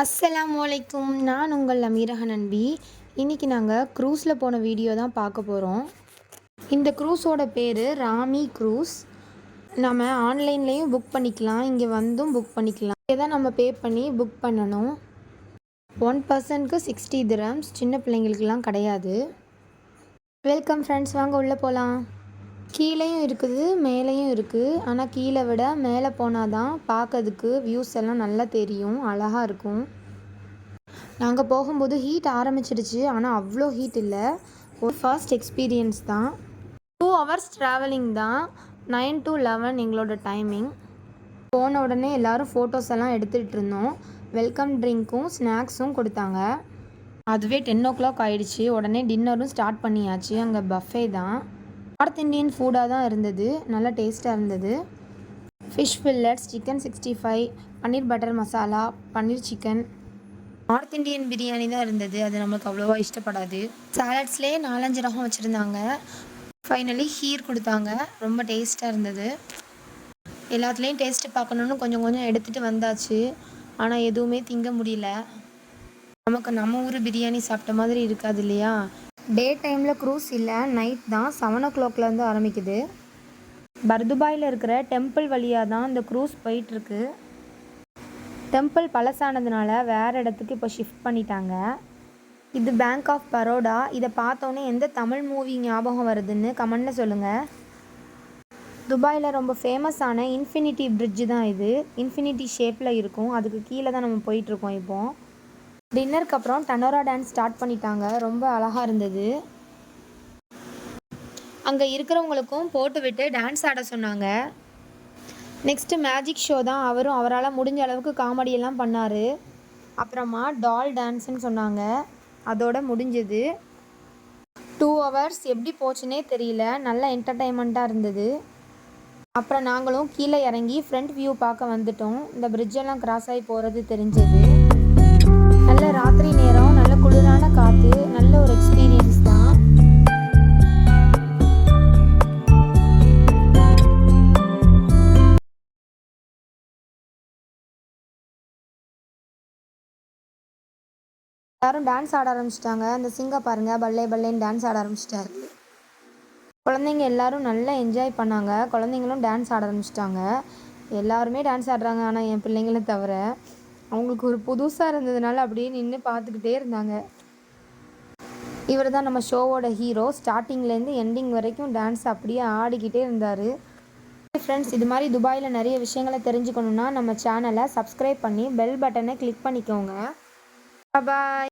அஸ்ஸலாம் வலைக்கும் நான் உங்கள் அமீரக நன்பி இன்றைக்கி நாங்கள் க்ரூஸில் போன வீடியோ தான் பார்க்க போகிறோம் இந்த க்ரூஸோட பேர் ராமி க்ரூஸ். நம்ம ஆன்லைன்லேயும் புக் பண்ணிக்கலாம். இங்கே வந்தும் புக் பண்ணிக்கலாம். இதை தான் நம்ம பே பண்ணி புக் பண்ணணும். ஒன் பர்சனுக்கு சிக்ஸ்டி திரம்ஸ் சின்ன பிள்ளைங்களுக்கெல்லாம் கிடையாது. வெல்கம் ஃப்ரெண்ட்ஸ் வாங்க உள்ளே போகலாம் கீழேயும் இருக்குது மேலேயும் இருக்குது ஆனால் கீழே விட மேலே போனால் தான் பார்க்கறதுக்கு வியூஸ் எல்லாம் நல்லா தெரியும் அழகாக இருக்கும். நாங்கள் போகும்போது ஹீட் ஆரம்பிச்சிடுச்சு. ஆனால் அவ்வளோ ஹீட் இல்லை. ஒரு ஃபர்ஸ்ட் எக்ஸ்பீரியன்ஸ் தான். டூ ஹவர்ஸ் ட்ராவலிங் தான். நைன் டு லெவன் எங்களோட டைமிங் போன உடனே எல்லோரும் ஃபோட்டோஸ் எல்லாம் எடுத்துகிட்டு இருந்தோம். வெல்கம் ட்ரிங்க்கும் ஸ்நாக்ஸும் கொடுத்தாங்க. அதுவே டென் ஓ கிளாக் ஆகிடுச்சி உடனே டின்னரும் ஸ்டார்ட் பண்ணியாச்சு. அங்கே பஃபே தான். நார்த் இந்தியன் ஃபுட்டாக தான் இருந்தது. நல்லா டேஸ்ட்டாக இருந்தது. Fish fillets chicken sixty five paneer butter masala paneer chicken north Indian biryani தான் இருந்தது. அது நம்மளுக்கு அவ்வளோவா இஷ்டப்படாது. சாலட்ஸ்லேயே நாலஞ்சு ரகம் வச்சுருந்தாங்க. ஃபைனலி ஹீர் கொடுத்தாங்க. ரொம்ப டேஸ்ட்டாக இருந்தது. எல்லாத்துலேயும் டேஸ்ட்டு பார்க்கணுன்னு கொஞ்சம் கொஞ்சம் எடுத்துகிட்டு வந்தாச்சு. ஆனால் எதுவுமே திங்க முடியல. நமக்கு நம்ம ஊர் பிரியாணி சாப்பிட்ட மாதிரி இருக்காது இல்லையா? டே டைமில் க்ரூஸ் இல்லை நைட் தான் செவன் ஓ கிளாக்லேருந்து ஆரம்பிக்குது. பர்துபாயில் இருக்கிற டெம்பிள் வழியாக தான் இந்த க்ரூஸ் போயிட்டுருக்கு. டெம்பிள் பழசானதுனால வேறு இடத்துக்கு இப்போ ஷிஃப்ட் பண்ணிட்டாங்க. இது பேங்க் ஆஃப் பரோடா இதை பார்த்தோன்னே எந்த தமிழ் மூவி ஞாபகம் வருதுன்னு கமெண்டில் சொல்லுங்கள் துபாயில் ரொம்ப ஃபேமஸான இன்ஃபினிட்டி பிரிட்ஜு தான் இது. இன்ஃபினிட்டி ஷேப்பில் இருக்கும். அதுக்கு கீழே தான் நம்ம போயிட்டுருக்கோம் இப்போது டின்னருக்கு அப்புறம் டனோரா டான்ஸ் ஸ்டார்ட் பண்ணிட்டாங்க. ரொம்ப அழகாக இருந்தது. அங்கே இருக்கிறவங்களுக்கும் போட்டுவிட்டு டான்ஸ் ஆட சொன்னாங்க. நெக்ஸ்ட்டு மேஜிக் ஷோ தான் அவரும் அவரால் முடிஞ்ச அளவுக்கு காமெடியெல்லாம் பண்ணார். அப்புறமா டால் டான்ஸுன்னு சொன்னாங்க. அதோட முடிஞ்சது. டூ ஹவர்ஸ் எப்படி போச்சுன்னே தெரியல. நல்ல என்டர்டைன்மெண்ட்டாக இருந்தது. அப்புறம் நாங்களும் கீழே இறங்கி ஃப்ரண்ட் வியூ பார்க்க வந்துட்டோம். இந்த பிரிட்ஜெல்லாம் கிராஸ் ஆகி போகிறது தெரிஞ்சது. நல்ல ராத்திரி நேரம் நல்ல குளிரான காற்று நல்ல ஒரு எக்ஸ்பீரியன்ஸ் தான். எல்லாரும் டான்ஸ் ஆட ஆரம்பிச்சிட்டாங்க. அந்த சிங்கை பாருங்க பல்லே பல்லேன்னு டான்ஸ் ஆட ஆரம்பிச்சிட்டாரு. குழந்தைங்க எல்லாரும் நல்லா என்ஜாய் பண்ணாங்க. குழந்தைங்களும் டான்ஸ் ஆட ஆரம்பிச்சிட்டாங்க. எல்லாருமே டான்ஸ் ஆடுறாங்க. ஆனால் என் பிள்ளைங்களை தவிர அவங்களுக்கு ஒரு புதுசாக இருந்ததுனால அப்படியே நின்று பார்த்துக்கிட்டே இருந்தாங்க. இவர் தான் நம்ம ஷோவோட ஹீரோ. ஸ்டார்டிங்லேருந்து எண்டிங் வரைக்கும் டான்ஸ் அப்படியே ஆடிக்கிட்டே இருந்தார். ஃப்ரெண்ட்ஸ் இது மாதிரி துபாயில் நிறைய விஷயங்களை தெரிஞ்சுக்கணுன்னா நம்ம சேனலை சப்ஸ்கிரைப் பண்ணி பெல் பட்டனை கிளிக் பண்ணிக்கோங்க. பாய்